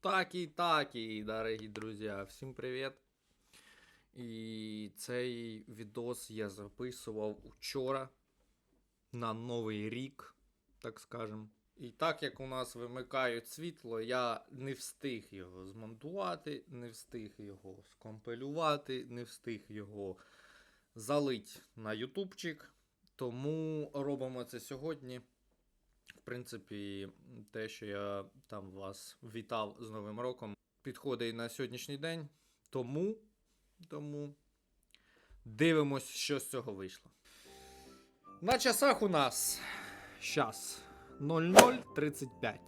Такі, такі, дорогі друзі, всім привіт. І цей відос я записував учора на Новий рік, так скажем. І так як у нас вимикають світло, я не встиг його змонтувати, не встиг його скомпилювати, не встиг його залить на ютубчик. Тому робимо це сьогодні. В принципі, те, що я там вас вітав з Новим роком, підходить на сьогоднішній день. Тому, тому дивимось, що з цього вийшло. На часах у нас щас 00.35.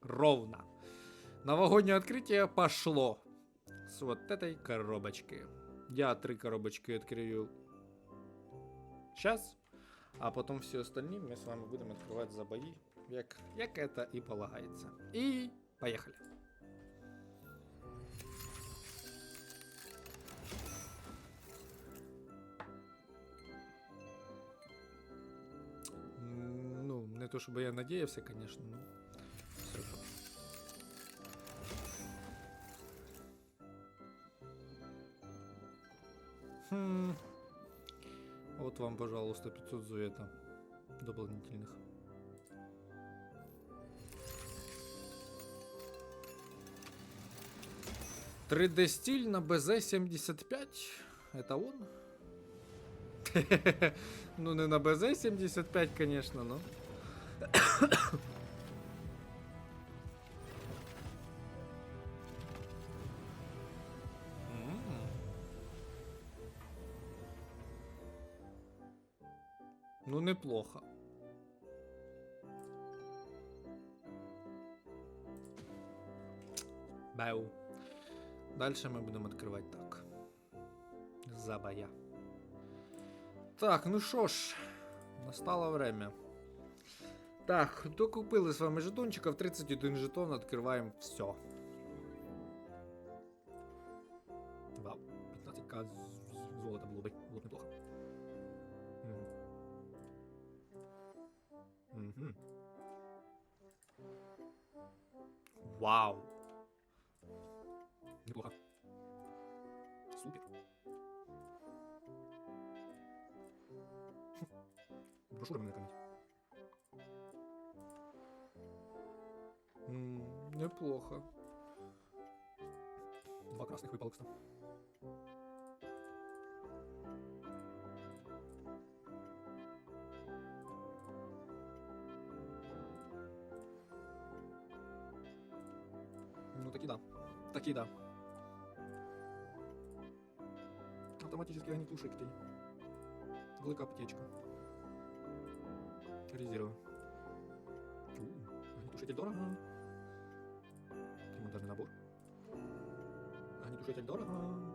Ровно. Новогоднее открытие пошло с вот этой коробочки. Я три коробочки открою сейчас, а потом все остальные мы с вами будем открывать за бои, як, як это и полагается. И поехали. Ну, не то чтобы я надеялся, конечно, но все. Хм. Вот вам, пожалуйста, 500 зуета дополнительных. D стиль на БЗ-75. Это он? Ну, не на БЗ-75, конечно, но... Ну, неплохо. Бэу. Дальше мы будем открывать так. Забая. Так, ну що ж, настало время. Так, докупили з вами жетончиков, 31 жетон, открываем все. Вау, 15к з- золота було бы, було б неплохо. Вау. Неплохо. Супер. Брошюрами накормить. М, Неплохо. Два красных выпало, кстати. Ну таки да. Таки да. Автоматический огнетушитель. Глык аптечка. Резервы. Огнетушитель дорого. Монтажный набор. Огнетушитель дорого.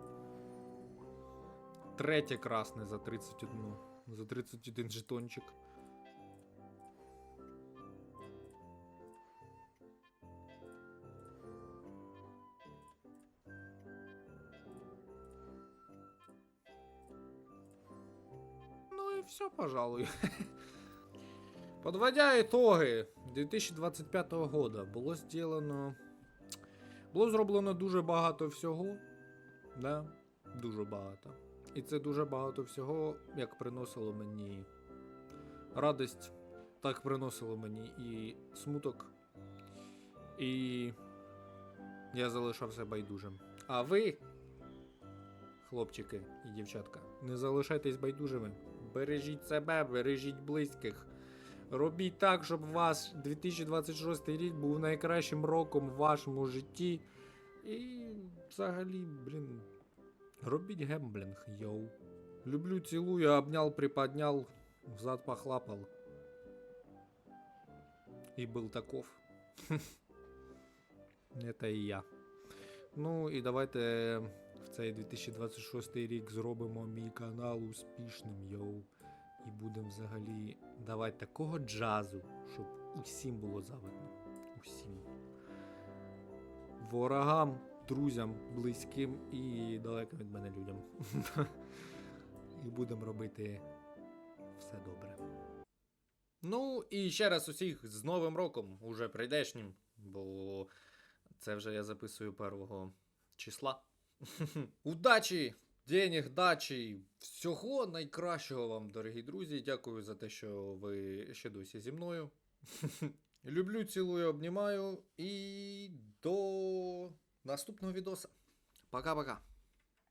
Третє красне за 31. За 31 жетончик. Все, пожалуй. Подводя итоги 2025 года, було зроблено. Було зроблено дуже багато всього. Да? Дуже багато. І це дуже багато всього, як приносило мені радість, так приносило мені і смуток. І я залишався байдужим. А ви, хлопчики і дівчатка, не залишайтесь байдужими. Бережіть себе, бережіть близьких. Робіть так, щоб ваш 2026 рік був найкращим роком в вашому житті. І взагалі, блін, робіть гемблінг, йоу. Люблю, цілую, обнял, приподнял, взад похлапал. І был таков. Это і я. Ну і давайте цей 2026 рік зробимо мій канал успішним, йоу. І будемо взагалі давати такого джазу, щоб усім було завидно. Усім. Ворогам, друзям, близьким і далеко від мене людям. і будемо робити все добре. Ну і ще раз усіх з Новим роком, уже прийдешнім, бо Це вже я записую першого числа. Удачі! Денег, дачі, всього найкращого вам, дорогі друзі. Дякую за те, що ви ще досі зі мною. Люблю, цілую, обнімаю і до наступного відоса. Пока-пока.